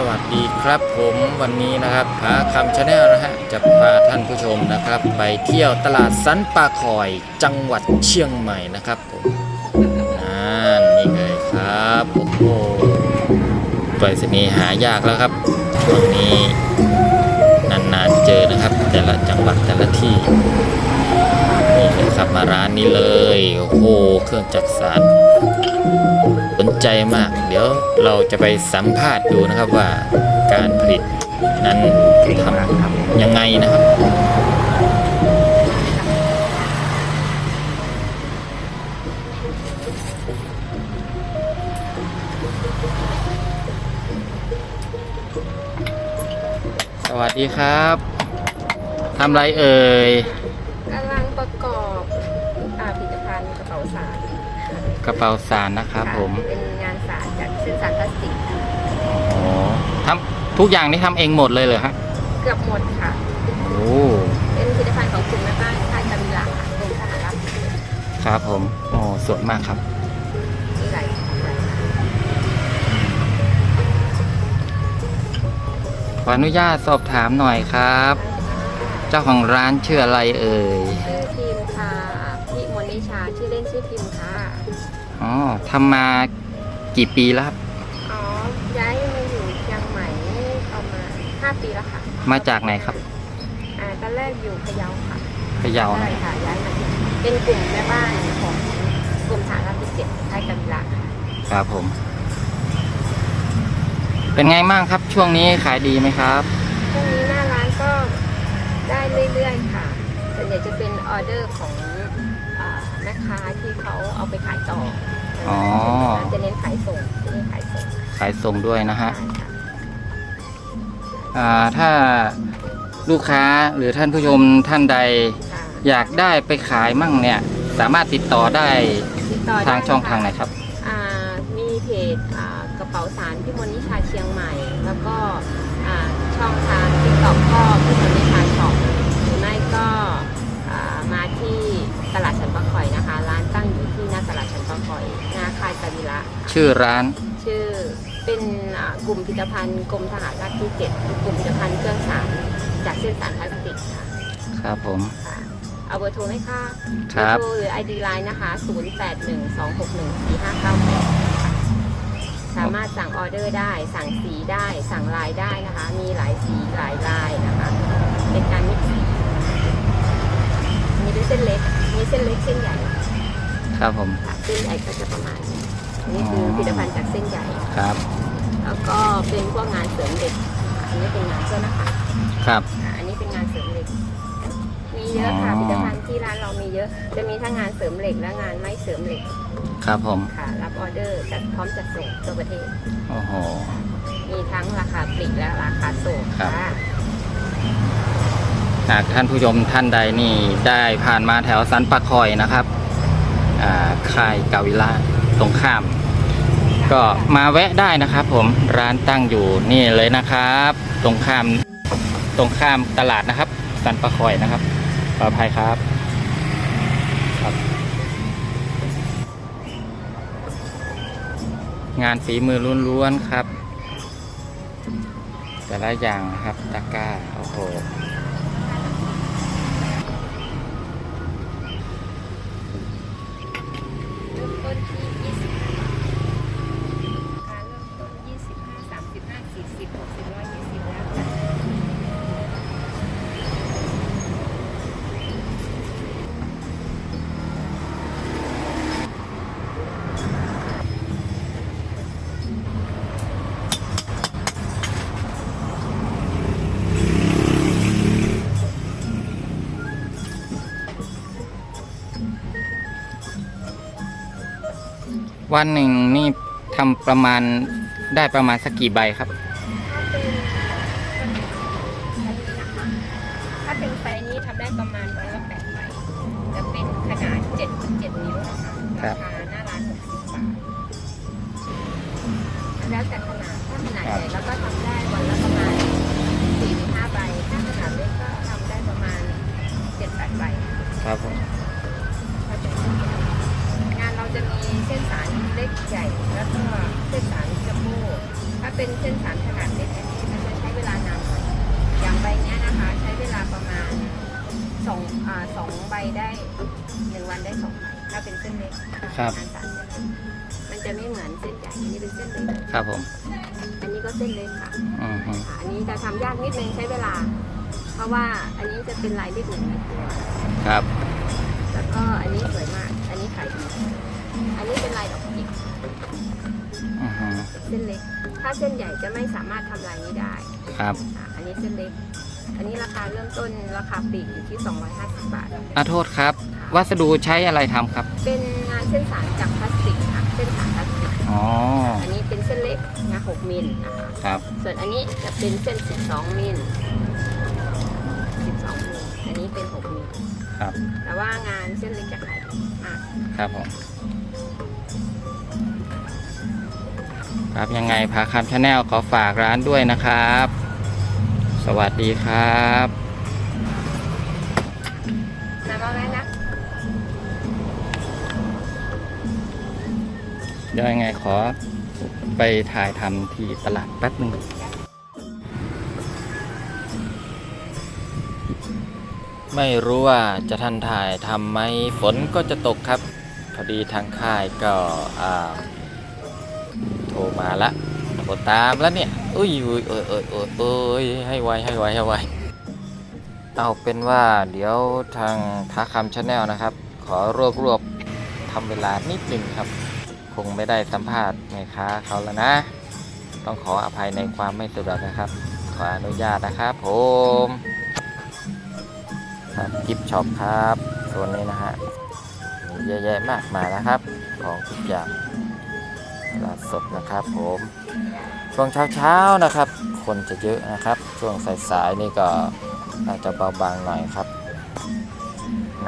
สวัสดีครับผมวันนี้นะครับหาคำชาแนลนะฮะจะพาท่านผู้ชมนะครับ ไปเที่ยวตลาดสันป่าคอยจังหวัดเชียงใหม่นะครับผมนั่นนี่เลยครับโอ้โหไปรษณีหายากแล้วครับช่วงนี้นานๆเจอนะครับ แต่ละจังหวัดแต่ละที่นี่เลยครับมาร้านนี้เลยโอ้โหเครื่องจักสาน สนใจมาก เดี๋ยวเราจะไปสัมภาษณ์ดูนะครับว่าการผลิตนั้นทำยังไงนะครับ สวัสดีครับทำไรเอ่ย กระเป๋าสารนะครับผมเป็นงานสารจากเส้นสารพลาสติกโอ้ทำทุกอย่างนี่ทำเองหมดเลยเหรอฮะเกือบหมดค่ะ โอ้เป็นผลิตภัณฑ์ของกลุ่มแม่บ้านค่ายกามิลากรมทหารรับครับผมโอ้สวยมากครับมีหลายหลายขออนุญาตสอบถามหน่อยครับ เจ้าของร้านชื่ออะไรเอ่ยชื่อพิ ทำมากี่ปีแล้วครับ อ๋อ ย้ายมาอยู่เชียงใหม่ประมาณ5ปีแล้วค่ะ มาจากไหนครับ อ่าตอนแรกอยู่พะเยาค่ะพะเยาใช่นะค่ะ ย้ายมาที่เป็นกลุ่มแม่บ้านของกลุ่มฐานรับที่เจ็ดค่ายกามิลาค่ะครับผม เป็นไงบ้างครับ ช่วงนี้ขายดีไหมครับ ช่วงนี้หน้าร้านก็ได้เรื่อยๆค่ะ ส่วนใหญ่จะเป็นออเดอร์ของอาแม่ค้าที่เขาเอาไปขายต่อ ออจะเน้นขายส่งที่นี่ขายส่งขายส่งด้วยนะฮะใช่ค่ะอ่า ถ้าลูกค้าหรือท่านผู้ชมท่านใดค่ะอยากได้ไปขายมั่งเนี่ย สามารถติดต่อได้ติดต่อทางด้ช่องทางไหนค่ะครับ อ่ามีเพจอ่ากระเป๋าสารพี่มนนิชาเชียงใหม่ แล้วก็ ค่ายกามิละชื่อร้าน ชื่อเป็นอ่ากลุ่มผลิตภัณฑ์กรมทหารราบที่เจ็ดกลุ่มผลิตภัณฑ์เครื่องสารจากเส้นสารพลาสติกค่ะครับผม ค่ะเอาเบอร์โทรไหมคะครับเบอร์โทรหรือ ID Line นะคะ 0812614598ค่ะสามารถสั่งออเดอร์ได้ สั่งสีได้ สั่งลายได้นะคะ มีหลายสีหลายลายนะคะ เป็นการมิกซ์สีมีเป็นเส้นเล็ก มีเส้นเล็กเส้นใหญ่ครับผม ค่ะเส้นใหญ่ก็จะประมาณนี้อั นนี้คือผลิตภัณฑ์จากเส้นใหญ่ครับ แล้วก็เป็นพวกงานเสริมเหล็ก อันนี้เป็นงานเสื้อนะคะครับอ่าอันนี้เป็นงานเสริมเหล็ก มีเยอะค่ะอ๋อผลิตภัณฑ์ที่ร้านเรามีเยอะ จะมีทั้งงานเสริมเหล็กและงานไม่เสริมเหล็ก ครับผม ค่ะรับออเดอร์จัดพร้อมจัดส่งทั่วประเทศ โอ้โห มีทั้งราคาปลีกและราคาส่งครับค่ะหากท่านผู้ชมท่านใดนี่ได้ผ่านมาแถวสันปะคอยนะครับอ่าค่ายกาวิล่า ตรงข้าม ก็มาแวะได้นะครับ ผมร้านตั้งอยู่นี่เลยนะครับ ตรงข้ามตรงข้ามตลาดนะครับสันปะคอยนะครับปลอดภัยครับครับ งานฝีมือล้วนๆครับ แต่ละอย่างนะครับตะกร้าโอ้โห เวันหนึ่งนี่ทำประมาณได้ประมาณสักกี่ใบครับ ถ้าเป็นไซส์นี้ทำได้ประมาณร้อยละแปดใบจะเป็นขนาด7 7นิ้วนะคะครัราบ คาหน้าร้าน60บาทแล้วแต่ขนาดถ้าขนาดใหญ่แล้วก็ทำได้วันละประมาณ4-5ใบถ้าขนาดเล็กก็ทำได้ประมาณ7-8ใบครับผมถ้าเจะมีเส้นสารเล็กใหญ่ แล้วก็เส้นสารจัมโบ้ถ้าเป็นเส้นสารขนาดเล็กอันนี้มันจะใช้เวลานานหน่อยอย่างใบเนี้ยนะคะใช้เวลาประมาณสองอ่าสองใบได้หนึ่งวันได้สองใบถ้าเป็นเส้นเล็กครับงานสารเส้นเล็กมันจะไม่เหมือนเส้นใหญ่อันนี้เป็นเส้นเล็กครับผมอันนี้ก็เส้นเล็กค่ะ อืมฮึค่ะอันนี้จะทำยากนิดนึงใช้เวลา เพราะว่าอันนี้จะเป็นลายเลขหนึ่งในตัว ครับ แล้วก็อันนี้สวยมาก อันนี้ขายดี อันนี้เป็นลายดอกจิกอือฮึเส้นเล็ก ถ้าเส้นใหญ่จะไม่สามารถทำลายนี้ได้ครับอะอันนี้เส้นเล็ก อันนี้ราคาเริ่มต้นราคาปลีกอยู่ที่ 250 บาท อาโทษครับ วัสดุใช้อะไรทำครับ เป็นงานเส้นสารจากพลาสติกค่ะ เส้นสารพลาสติก อ๋อ อันนี้เป็นเส้นเล็กงาน6มิลนะคะ ครับ ส่วนอันนี้จะเป็นเส้น 12 มิล 12 มิล อันนี้เป็น 6 มิลครับ แต่ว่างานเส้นเล็กจะขายดีมาก ครับผม ครับยังไงพาคำชาแนลขอฝากร้านด้วยนะครับ สวัสดีครับนะว่าไงนะเดี๋ยวยังไงขอไปถ่ายทำที่ตลาดแป๊บหนึ่งไม่รู้ว่าจะทันถ่ายทำไหมฝนก็จะตกครับ พอดีทางค่ายก็อ่าโทรมาละโทรตามแล้วเนี่ยอุ้ยอุ้ยเอ้ยเอ้ยเอ้ยเอ้ยให้ไวให้ไวให้ไวเอาเป็นว่าเดี๋ยวทางท้าคำชาแนลนะครับ ขอรวบรวบทำเวลานิดหนึ่งครับ คงไม่ได้สัมภาษณ์แม่ค้าเขาแล้วนะ ต้องขออภัยในความไม่สะดวกนะครับ ขออนุญาตนะครับผมครับกิฟช็อปครับโซนนี้นะฮะเยอะแยะมากมายนะครับ ของทุกอย่าง ตลาดสดนะครับผมช่วงเช้าๆนะครับ คนจะเยอะนะครับ ช่วงสายๆนี่ก็อาจจะเบาบางหน่อยครับ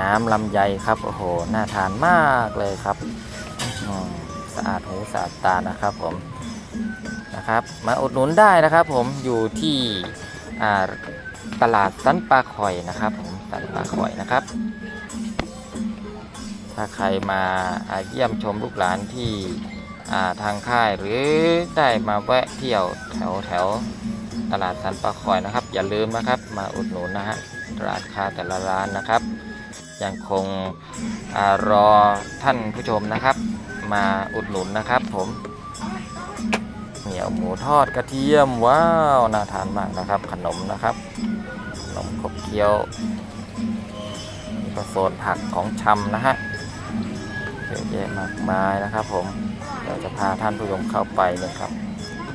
น้ำลำไยครับโอ้โหน่าทานมากเลยครับสะอาดหูสะอาดตานะครับผมนะครับ มาอุดหนุนได้นะครับ ผมอยู่ที่ตลาดสันปลาข่อยนะครับ ผมสันปลาข่อยนะครับ ถ้าใครมาอาเยี่ยมชมลูกหลานที่ ทางค่ายหรือได้มาแวะเที่ยวแถวแถวตลาดสันปลาข่อยนะครับ อย่าลืมนะครับมาอุดหนุนนะฮะร้านค้าแต่ละร้านนะครับ ยังคงอรอท่านผู้ชมนะครับ มาอุดหนุนนะครับ ผมเหนียวหมูทอดกระเทียมว้าวน่าทานมากนะครับ ขนมนะครับขนมขบเคี้ยวก็โซนผักของชำนะฮะเยอะแยะมากมายนะครับผม เดี๋ยวจะพาท่านผู้ชมเข้าไปนี่ยครับ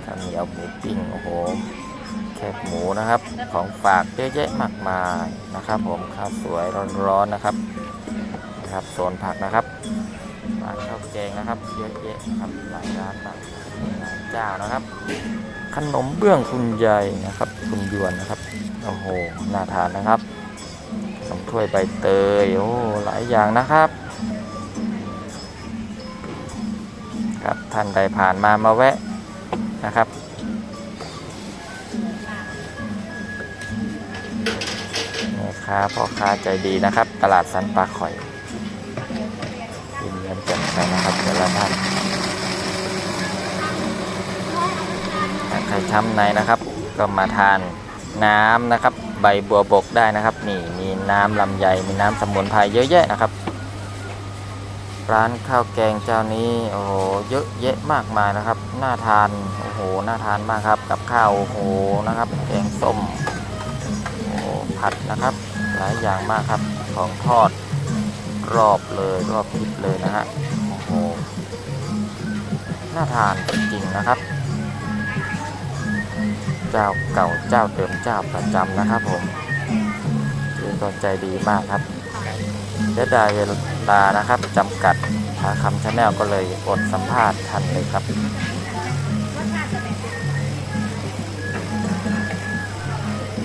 ข้าวเหนียวหมูปิ้งโอ้โหแคบหมูนะครับ ของฝากเยอะแยะมากมายนะครับ ผมข้าวสวยร้อนๆนะครับนะครับโซนผักนะครับร้านข้าวแกงนะครับเยอะแยะนะครับหลายร้านหลายหลายเจ้านะครับ ขนมเบื้องคุณยายนะครับ คุณยวนนะครับโอ้โหน่าทานนะครับขนมถ้วยใบเตยโอ้หลายอย่างนะครับ ครับท่านใดผ่านมามาแวะนะครับ นี่ครับพ่อค้าใจดีนะครับ ตลาดสันปลาข่อยยิ้มเยิ้มแจ่มใสนะครับแต่ละท่านใครช้ำในนะครับ ก็มาทานน้ำนะครับ ใบบัวบกได้นะครับ นี่มีน้ำลำไยมีน้ำสมุนไพรเยอะแยะนะครับ ร้านข้าวแกงเจ้านี้โอ้โหเยอะแยะมากมายนะครับน่าทานโอ้โหน่าทานมากครับ กับข้าวโอ้โหนะครับแกงส้มโอ้ผัดนะครับ หลายอย่างมากครับของทอดรอบเลยรอบทิศเลยนะฮะโอ้โหน่าทานจริงๆนะครับ เจ้าเก่าเจ้าเดิมเจ้าประจำนะครับผมคือก็ใจดีมากครับ เสียดายเวลานะครับจำกัดหาคำชาแนลก็เลยอดสัมภาษณ์ทันเลยครับ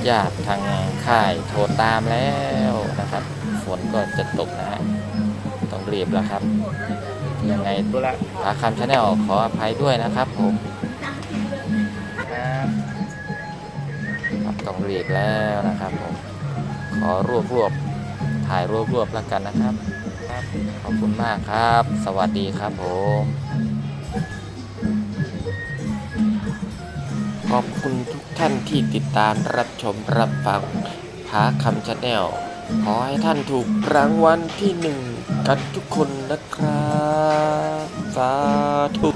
ญาติทางค่ายโทรตามแล้วนะครับ ฝนก็จะตกนะฮะต้องรีบแล้วครับ ยังไงตัวละหาคำชาแนลขออภัยด้วยนะครับผมครับครับต้องรีบแล้วนะครับผมขอรวบรวบ ถ่ายรวบรวบแล้วกันนะครับ ขอบคุณมากครับ สวัสดีครับผมขอบคุณทุกท่านที่ติดตามรับชมรับฟังหาคำชาแนลขอให้ท่านถูกรางวัลที่หนึ่งกันทุกคนนะครับ สาธุ